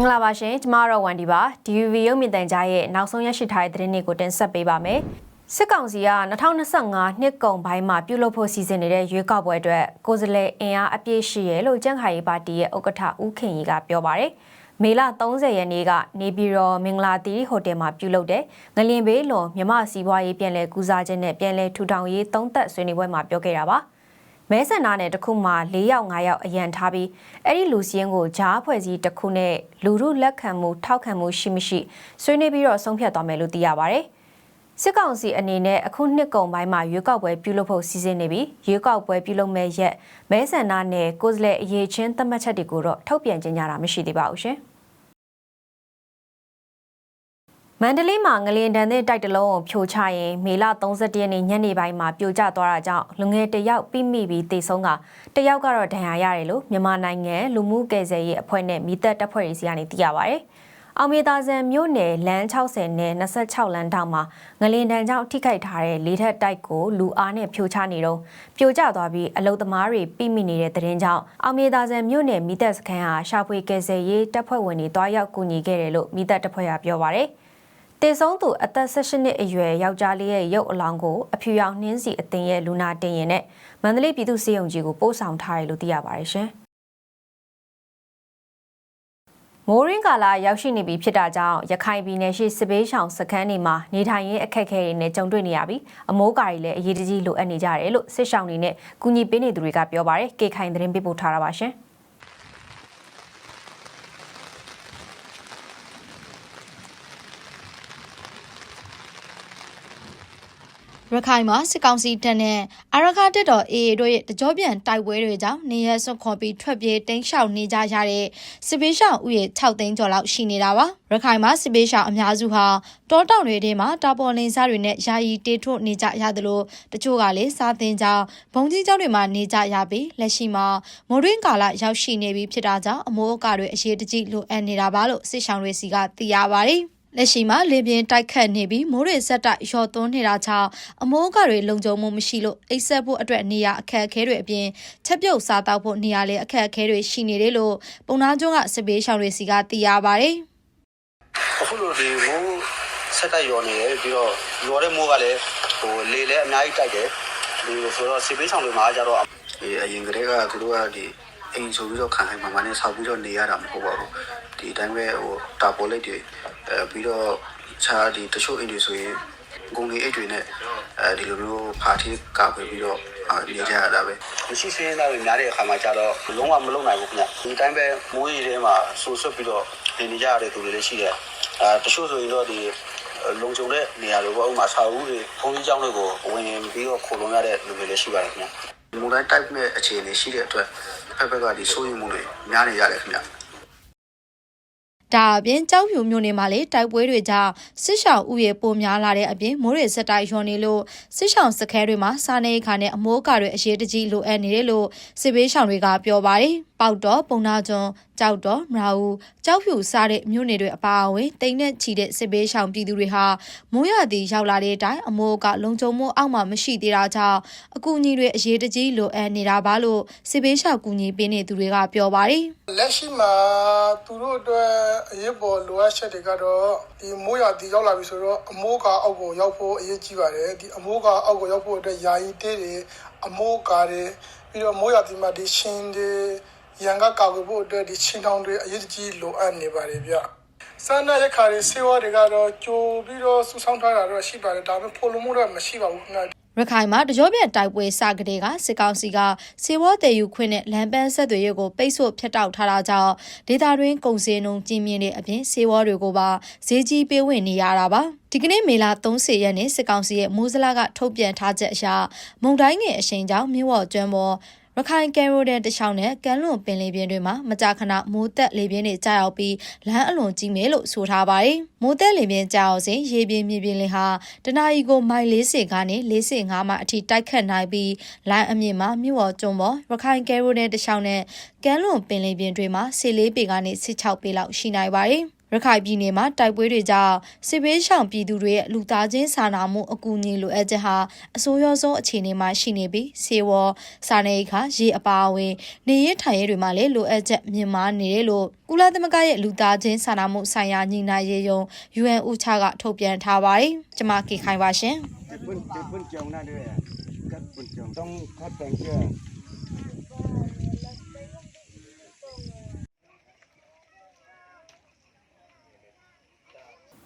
င်္ဂလာပါရှင်ကျမတို့ဝန်ဒီပါ DVB ရုပ်မြင်သံကြားရဲ့နောက်ဆုံးရရှိထားတဲ့သတင်းတွေကိုတင်ဆက်ပေးပါမယ်စစ်ကောင်စီက2025နှစ်ကုန်ပိုင်းမှာပြုလုပ်ဖို့စီစဉ်နေတဲ့ရွေးကောက်ပွဲအတွက်ကိုယ်စားလှယ်အင်အားအပြည့်ရှိရဲလို့ကြန့်ခိုင်ရေးပါတီရဲ့ဥက္ကဋ္ဌဦးခင်ရီကပြောပါတယ်မေလ30ရက်နေ့ကနေပြည်တော်မင်္ဂလာတီဟိုတယ်မှာပြုလုပ်တဲ့ငလင်ဘေးလွန်မြမစီးပွားရေးပြည်လဲကူစားခြင်းနဲ့ပြည်လဲထူထောင်ရေးသုံးသက်ဆွေးနွေးပွဲမှာပြောခဲ့တာပါ။ မဲဆန္ဒနယ်တစ်ခုမှာ၄ယောက်၅ယောက်အရန်ထားပြီးအဲ့ဒီလူစည်းရင်းကိုဂျားဖွဲ့စည်းတစ်ခုနဲ့လူမှုလက်ခံမှုထောက်ခံမှုရှိမရှိဆွေးနွေးပြီးတော့ဆုံးဖြတ်သွားမယ်လို့သိရပါဗျ။စစ်ကောင်စီအနေနဲ့အခုနှစ်ကုန်ပိုင်းမှာရွေးကောက်ပွဲပြုလုပ်ဖို့စီစဉ်နေပြီးရွေးကောက်ပွဲပြုလုပ်မဲ့ရက်မဲဆန္ဒနယ်ကိုယ်စားလှယ်အရေးချင်းသတ်မှတ်ချက်တွေကိုတော့ထုတ်ပြန်ကြေညာတာမရှိသေးပါဘူးရှင်။ မန္တလေးမှာငလျင်တန်တဲ့တိုက်တလုံးကိုဖြိုချရင်မေလ31ရက်နေ့ညနေပိုင်းမှာပြိုကျသွားတာကြောင့်လူငယ်တယောက်ပြိမိပြီးတေဆုံးကတယောက်ကတော့ဒဏ်ရာရတယ်လို့မြန်မာနိုင်ငံလူမှုကယ်ဆယ်ရေးအဖွဲ့နဲ့မိသက်တပ်ဖွဲ့တွေစီကနေသိရပါဗျ။အောင်မြေသာဆန်မြို့နယ်လမ်း60နဲ့26လမ်းတောင်မှာငလင်တန်ကြောင့်ထိခိုက်ထားတဲ့လေးထက်တိုက်ကိုလူအားနဲ့ဖြိုချနေတော့ပြိုကျသွားပြီးအလုသမားတွေပြိမိနေတဲ့တဲ့ရင်ကြောင့်အောင်မြေသာဆန်မြို့နယ်မိသက်စခန်းဟာရှာဖွေကယ်ဆယ်ရေးတပ်ဖွဲ့ဝင်တွေတွားရောက်ကူညီခဲ့တယ်လို့မိသက်တပ်ဖွဲ့ကပြောပါဗျ။ တေဆုံးသူအသက်16နှစ်အရွယ်ယောက်ျားလေးရဲ့ရုပ်အလောင်းကိုအဖြူရောင်နှင်းစီအသင်းရဲ့လူနာတင်ရင်နဲ့မန္တလေးပြည်သူ့စေယုံကြီးကိုပို့ဆောင်ထားတယ်လို့သိရပါတယ်ရှင်။မိုးရင်းကာလာရောက်ရှိနေပြီဖြစ်တာကြောင့်ရခိုင်ပြည်နယ်ရှိစစ်ဘေးရှောင်စခန်းတွေမှာနေထိုင်ရေးအခက်အခဲတွေနဲ့ကြုံတွေ့နေရပြီးအမိုးကာတွေလည်းအရေးတကြီးလိုအပ်နေကြတယ်လို့စစ်ရှောင်တွေနဲ့ကူညီပေးနေသူတွေကပြောပါတယ်။ကေခိုင်သတင်းပေးပို့ထားတာပါရှင်။ ရခိုင်မှာစစ်ကောင်စီတပ်နဲ့အာရခတက်တော် AA တို့ရဲ့တကြောပြန်တိုက်ပွဲတွေကြောင့်နေရစွန့်ခေါ်ပြီးထွက်ပြေးတိမ်းရှောင်နေကြရတဲ့စစ်ပေးရှောင်ဥယေ6သိန်းကျော်လောက်ရှိနေတာပါရခိုင်မှာစစ်ပေးရှောင်အများစုဟာတောတောင်တွေထဲမှာတာပေါ်လင်းစားတွေနဲ့ယာယီတေးထုတ်နေကြရသလိုတချို့ကလည်းစားသင်ကြောင်းဘုံကြီးကျောင်းတွေမှာနေကြရပြီးလက်ရှိမှာမိုးရင်းကာလရောက်ရှိနေပြီဖြစ်တာကြောင့်အမိုးအကာတွေအရေးတကြီးလိုအပ်နေတာပါလို့စစ်ဆောင်တွေစီကသိရပါတယ် လက်ရှိမှာလေပြင်းတိုက်ခတ်နေပြီးမိုးရေဆက်တိုက်ရော်သွန်းနေတာကြောင့်အမိုးအကာတွေလုံခြုံမှုမရှိလို့အိတ်ဆက်ဖို့အတွက်နေရာအခက်အခဲတွေအပြင်ချက်ပြုတ်စားတောက်ဖို့နေရာလည်းအခက်အခဲတွေရှိနေတယ်လို့ပုံနာကျွန်းကစစ်ပေးရှောင်တွေစီကသိရပါတယ်အခုလိုဒီမိုးဆက်တိုက်ရော်နေတယ်ပြီးတော့ရော်တဲ့မိုးကလည်းဟိုလေလည်းအများကြီးတိုက်တယ်ဒီလိုဆိုတော့စီပေးဆောင်တွေမှာကြတော့ဒီအရင်ကတည်းကသူတို့ကဒီအိမ်ဆိုပြီးတော့ခံခိုင်းမှမှနဲ့ဆောက်ပြီးတော့နေရတာမဟုတ်ပါဘူးဒီအတိုင်းပဲဟိုတာပေါ်လိတ်တွေ အဲပြီးတော့ခြားဒီတချို့အိမ်တွေဆိုရင်ဂုံလေးအိတ်တွေနဲ့အဲဒီလိုမျိုးဖာတီကာကွယ်ပြီးတော့နေကြရတာပဲမရှိစင်းသားတွေများတဲ့အခါမှာကြတော့လုံးဝမလုံနိုင်ဘူးခင်ဗျဒီတိုင်းပဲမိုးရီထဲမှာဆူဆွတ်ပြီးတော့နေနေကြရတဲ့သူတွေလည်းရှိတယ်အဲတချို့ဆိုရင်တော့ဒီလုံခြုံတဲ့နေရာတွေပေါ့ဥမာဆောက်ဦးတွေဘုံကြီးကျောင်းတွေကိုဝင်ပြီးတော့ခိုလုံရတဲ့လူတွေလည်းရှိပါတယ်ခင်ဗျမူတိုင်း type နဲ့အခြေအနေရှိတဲ့အတွက်ဖက်ဖက်ကဒီစိုးရိမ်မှုတွေများနေရတယ်ခင်ဗျ ဒါအပြင်ကြောက်ဖြူမြို့နယ်မှာလည်းတိုက်ပွဲတွေကြောင့်စစ်ရှောင်ဥယေပိုများလာတဲ့အပြင်မိုးရေစက်တိုက်ရွန်နေလို့စစ်ရှောင်စခဲတွေမှာစားနေခါနဲ့အမိုးအကာတွေအရေးတကြီးလိုအပ်နေတယ်လို့စစ်ဘေးရှောင်တွေကပြောပါတယ်။ပေါက်တော့ပုံနာကျွန်း ကြောက်တော့မရာဦးကြောက်ဖြူစားတဲ့မြို့နယ်တွေအပါအဝင်တိမ်နဲ့ချီတဲ့စစ်ဘေးရှောင်ပြည်သူတွေဟာမိုးရသည်ရောက်လာတဲ့အတိုင်းအမိုးကလုံခြုံမှုအောက်မှာမရှိသေးတာကြောင့်အကူအညီတွေအရေးတကြီးလိုအပ်နေတာပါလို့စစ်ဘေးရှောင်ကူညီပေးနေသူတွေကပြောပါတယ်။လက်ရှိမှာသူတို့အတွက်အရေးပေါ်လိုအပ်ချက်တွေကတော့ဒီမိုးရွာတီရောက်လာပြီဆိုတော့အမိုးကာအောက်ကိုရောက်ဖို့အရေးကြီးပါတယ်ဒီအမိုးကာအောက်ကိုရောက်ဖို့အတွက်ယာယီတေးတွေအမိုးကာတွေပြီးတော့မိုးရွာတီမှာဒီရှင်တွေ ရန်ကကာကွယ်ဖို့အတွက်ဒီချင်းတောင်တွေအရေးကြီးလိုအပ်နေပါတယ်ဗျစားနပ်ရိက္ခာတွေဆေးဝါးတွေကတော့ကြိုပြီးတော့စုဆောင်းထားတာတော့ရှိပါတယ်ဒါပေမဲ့ဖိုလုံးမှုတော့မရှိပါဘူးခင်ဗျရခိုင်မှာတကြောပြန်တိုက်ပွဲစကတဲ့ကစစ်ကောင်စီကစေဝေါ်တည်ယူခွင့်နဲ့လမ်းပန်းဆက်သွယ်ရေးကိုပိတ်ဆို့ဖျက်တောက်ထားတာကြောင့်ဒေတာတွင်းကုန်စည်နှုန်းကြီးမြင့်တဲ့အပြင်စေဝေါ်တွေကိုပါဈေးကြီးပေးဝင်နေရတာပါဒီကနေ့မေလ30ရက်နေ့စစ်ကောင်စီရဲ့မိုးစလာကထုတ်ပြန်ထားချက်အရမုံတိုင်းငယ်အရှိန်ကြောင့်မြဝကျွမ်းပေါ် ရခိုင်ကဲရိုဒန်တချောင်းနဲ့ကမ်းလွန်ပင်လယ်ပြင်တွေမှာမကြာခဏမိုးတက်လေပြင်းတွေကြာရောက်ပြီးလမ်းအလွန်ကြီးမယ်လို့ဆိုထားပါတယ်။မိုးတက်လေပြင်းကြာအောင်စဉ်ရေပြင်းမြေပြင်းလင်းဟာတနအီကိုမိုင်40ကနေ45မိုင်အထိတိုက်ခတ်နိုင်ပြီးလမ်းအမြင့်မှာမြို့ဝကျွန်းပေါ်ရခိုင်ကဲရိုဒန်တချောင်းနဲ့ကမ်းလွန်ပင်လယ်ပြင်တွေမှာဆေးလေးပေကနေ16ပေလောက်ရှိနိုင်ပါတယ်။ ရခိုင်ပြည်နယ်မှာတိုက်ပွဲတွေကြောင့်စစ်ဘေးရှောင်ပြည်သူတွေရဲ့လူသားချင်းစာနာမှုအကူအညီလိုအပ်ချက်ဟာအဆိုးရွားဆုံးအခြေအနေမှာရှိနေပြီးစေဝါစာနေခါရေအပါအဝင်နေရထိုင်ရဲတွေမှာလည်းလိုအပ်ချက်မြင့်မားနေတယ်လို့ကုလသမဂ္ဂရဲ့လူသားချင်းစာနာမှုဆိုင်ရာညီနိုင်ရေးယုံ UN ဥချကထုတ်ပြန်ထားပါတယ်။ကျွန်မကေခိုင်ပါရှင်။